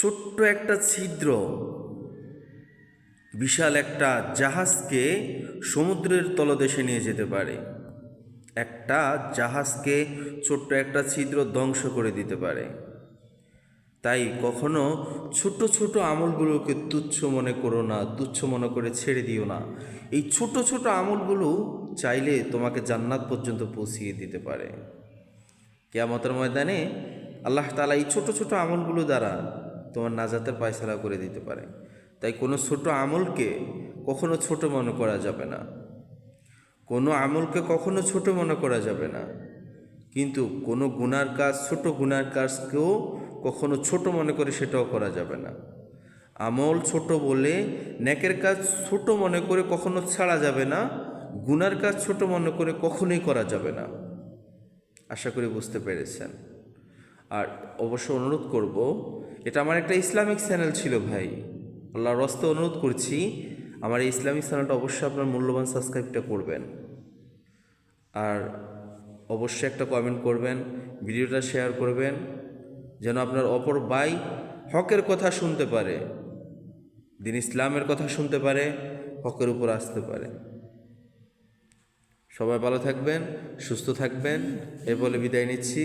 ছোট্ট একটা ছিদ্র, বিশাল একটা জাহাজকে সমুদ্রের তলদেশে নিয়ে যেতে পারে। একটা জাহাজকে ছোট্ট একটা ছিদ্র ধ্বংস করে দিতে পারে। তাই কখনো ছোট ছোট আমলগুলোকে তুচ্ছ মনে করো না, তুচ্ছ মনে করে ছেড়ে দিও না। এই ছোট ছোট আমলগুলো চাইলে তোমাকে জান্নাত পর্যন্ত পৌঁছিয়ে দিতে পারে। কেয়ামতের ময়দানে আল্লাহ তালা এই ছোট ছোট আমলগুলো দ্বারা তোমার নাজাতের পায়সালা করে দিতে পারে। তাই কোনো ছোট আমলকে কখনো ছোট মনে করা যাবে না। কোনো আমলকে কখনো ছোট মনে করা যাবে না। কিন্তু কোনো গুনার কাজ, ছোট গুনার কাজকেও কখনো ছোট মনে করে সেটাও করা যাবে না। আমল ছোট বলে নেকের কাজ ছোট মনে করে কখনো ছাড়া যাবে না। গুনার কাজ ছোট মনে করে কখনোই করা যাবে না। আশা করি বুঝতে পেরেছেন। আর অবশ্য অনুরোধ করব, এটা আমার একটা ইসলামিক চ্যানেল ছিল ভাই। আল্লাহর রস্তে অনুরোধ করছি, আমার এই ইসলামিক চ্যানেলটা অবশ্যই আপনার মূল্যবান সাবস্ক্রাইবটা করবেন। আর অবশ্যই একটা কমেন্ট করবেন, ভিডিওটা শেয়ার করবেন, যেন আপনার অপর ভাই হকের কথা শুনতে পারে, দিন ইসলামের কথা শুনতে পারে, হকের উপর আসতে পারে। সবাই ভালো থাকবেন, সুস্থ থাকবেন, এ বলে বিদায় নিচ্ছি।